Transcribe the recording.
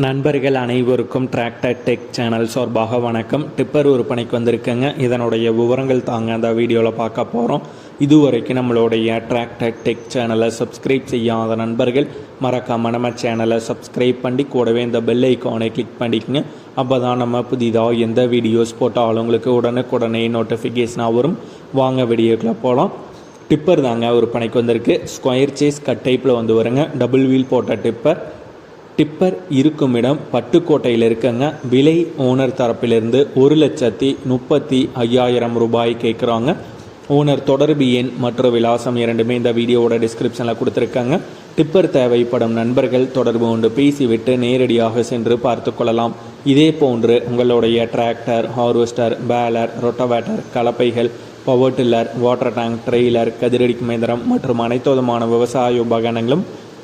நண்பர்கள் அனைவருக்கும் tractor tech channel சார்பாக வணக்கம். டிப்பர் விற்பனைக்கு வந்திருக்கேங்க. இதனுடைய விவரங்கள் தாங்க அந்த வீடியோவில் பார்க்க போகிறோம் இதுவரைக்கும் நம்மளுடைய டிராக்டர் டெக் சேனலை சப்ஸ்கிரைப் செய்யாத நண்பர்கள் மறக்காம நம்ம சேனலை சப்ஸ்கிரைப் பண்ணி கூடவே இந்த பெல் ஐக்கானை கிளிக் பண்ணிக்கோங்க. அப்போ தான் நம்ம புதிதாக எந்த வீடியோஸ் போட்டாலும் உங்களுக்கு உடனுக்குடனே நோட்டிஃபிகேஷனாக வரும். வாங்க வீடியோக்குள்ளே போகலாம் டிப்பர் தாங்க விற்பனைக்கு வந்திருக்கு. ஸ்கொயர் சேஸ் கட் டைப்பில் வந்து வருங்க. டபுள் வீல் போட்ட டிப்பர். டிப்பர் இருக்கும் இடம் பட்டுக்கோட்டையில் இருக்கங்க. விலை ஓனர் தரப்பிலிருந்து ஒரு லட்சத்தி முப்பத்தி ஐயாயிரம் ரூபாய் கேட்குறாங்க. ஓனர் தொடர்பு எண் மற்றும் விலாசம் இரண்டுமே இந்த வீடியோவோட டிஸ்கிரிப்ஷனில் கொடுத்துருக்காங்க. டிப்பர் தேவைப்படும் நண்பர்கள் தொடர்பு கொண்டு பேசிவிட்டு நேரடியாக சென்று பார்த்து கொள்ளலாம். இதே போன்று உங்களுடைய tractor harvester baler rotavator கலப்பைகள் power tiller water tank trailer கதிரடிக்கும் இயந்திரம் மற்றும் அனைத்து விதமான விவசாய உபகரணங்களும்